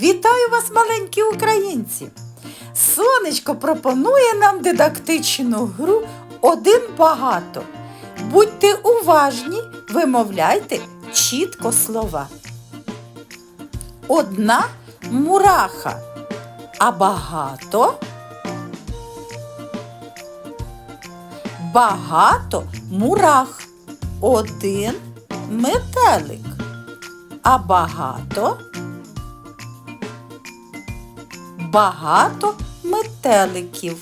Вітаю вас, маленькі українці! Сонечко пропонує нам дидактичну гру один багато. Будьте уважні, вимовляйте чітко слова. Одна мураха, а багато. Багато мурах. Один метелик. А багато багато метеликів.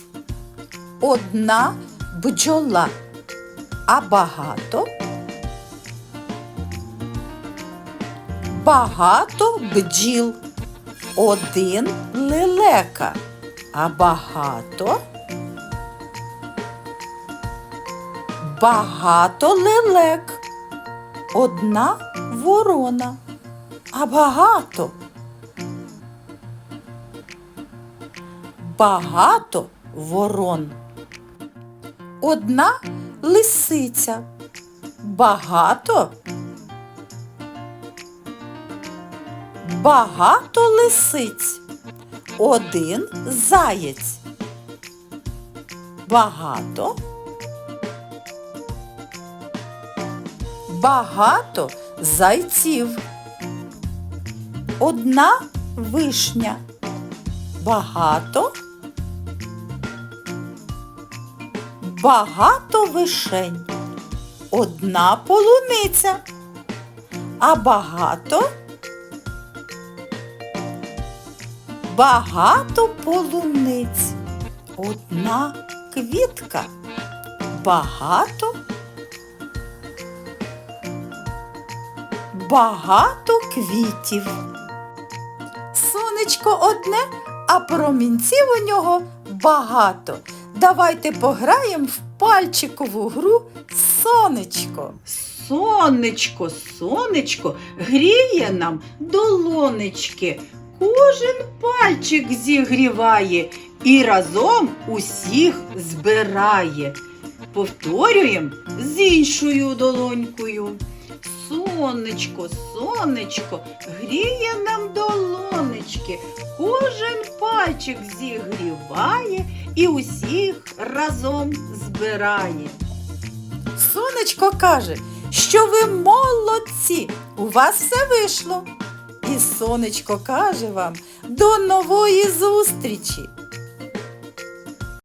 Одна бджола, а багато багато бджіл. Один лелека, а багато багато лелек. Одна ворона, а багато багато ворон. Одна лисиця. Багато. Багато лисиць. Один заєць. Багато. Багато зайців. Одна вишня. Багато. Багато вишень. Одна полуниця. А багато. Багато полуниць. Одна квітка. Багато. Багато квітів. Сонечко одне, а промінців у нього багато. Давайте пограємо в пальчикову гру Сонечко. Сонечко, сонечко, гріє нам долонечки. Кожен пальчик зігріває і разом усіх збирає. Повторюємо з іншою долонькою. Сонечко, сонечко, гріє нам долонечки. Кожен пальчик зігріває і усіх разом збирає. Сонечко каже, що ви молодці, у вас все вийшло. І сонечко каже вам до нової зустрічі!